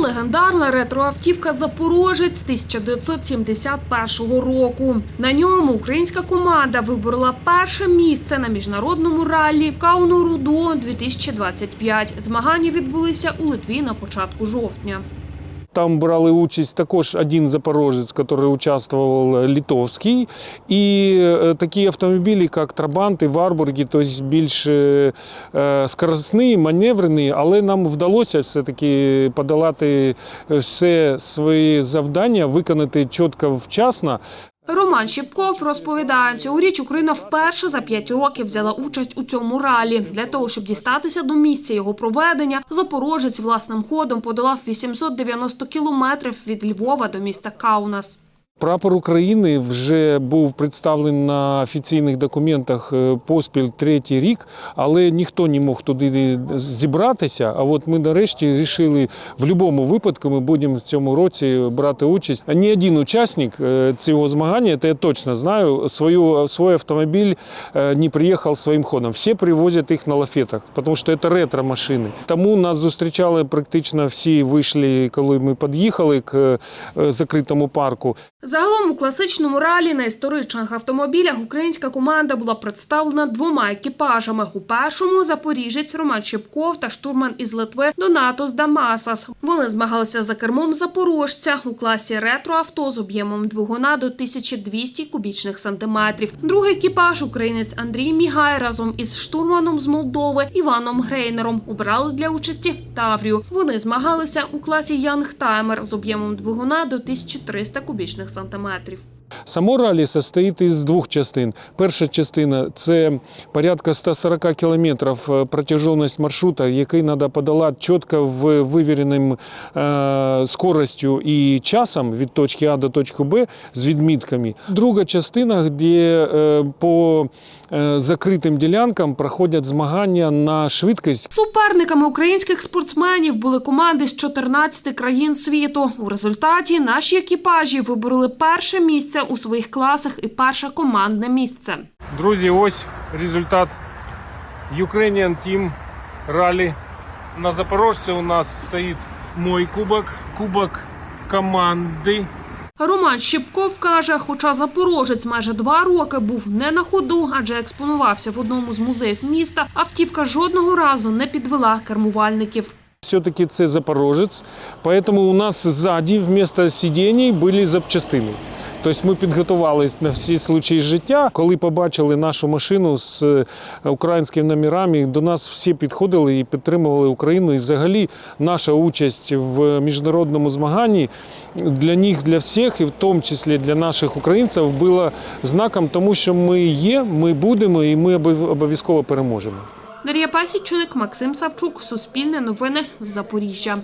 легендарна ретроавтівка Запорожець 1971 року. На ньому українська команда виборола перше місце на міжнародному раллі Кауно Рудо 2025. Змагання відбулися у Литві на початку жовтня. Там брали участь також один запорожець, який участвував литовський, і е, такі автомобілі, як Трабанти, Варбурги, тобто більш е, скоростні, маневрені, але нам вдалося все-таки подолати все свої завдання, виконати чітко вчасно. Роман Щіпков розповідає, цьогоріч Україна вперше за п'ять років взяла участь у цьому ралі. Для того, щоб дістатися до місця його проведення, запорожець власним ходом подолав 890 кілометрів від Львова до міста Каунас. Прапор України вже був представлений на офіційних документах е, поспіль третій рік, але ніхто не мог туди зібратися. А от ми нарешті вирішили, в будь-якому випадку ми будемо в цьому році брати участь. Ні один учасник е, цього змагання, це я точно знаю, свою, свій автомобіль е, не приїхав своїм ходом. Всі привозять їх на лафетах, тому що це ретро-машини. Тому нас зустрічали практично всі вийшли, коли ми під'їхали к закритому парку. Загалом у класичному ралі на історичних автомобілях українська команда була представлена двома екіпажами. У першому запоріжець Роман Щепков та штурман із Литви Донатос Дамасас. Вони змагалися за кермом запорожця у класі ретроавто з об'ємом двигуна до 1200 кубічних сантиметрів. Другий екіпаж українець Андрій Мігай разом із штурманом з Молдови Іваном Грейнером обрали для участі Таврію. Вони змагалися у класі Янгтаймер з об'ємом двигуна до 1300 кубічних сантиметрів сантиметрів. Само ралі состоїть із двох частин. Перша частина це порядка 140 кілометрів е, протяжність маршрута, який треба подолати чітко в вивіреним е, скоростю і часом від точки А до точки Б з відмітками. Друга частина, де е, по закритим ділянкам проходять змагання на швидкість. Суперниками українських спортсменів були команди з 14 країн світу. У результаті наші екіпажі вибороли перше місце у своїх класах і перше командне місце. Друзі, ось результат Ukrainian Team ралі. На Запорожці у нас стоїть мой кубок, кубок команди. Роман Щепков каже, хоча запорожець майже два роки був не на ходу, адже експонувався в одному з музеїв міста, автівка жодного разу не підвела кермувальників. Все-таки це Запорожець, поэтому у нас ззаді вместо сидінь були запчастини. Тобто ми підготувалися на всі случаї життя. Коли побачили нашу машину з е, українськими номерами, до нас всі підходили і підтримували Україну. І взагалі наша участь в міжнародному змаганні для них, для всіх, і в тому числі для наших українців, була знаком тому, що ми є, ми будемо і ми обов'язково переможемо. Дар'я Пасічник, Максим Савчук, Суспільне новини з Запоріжжя.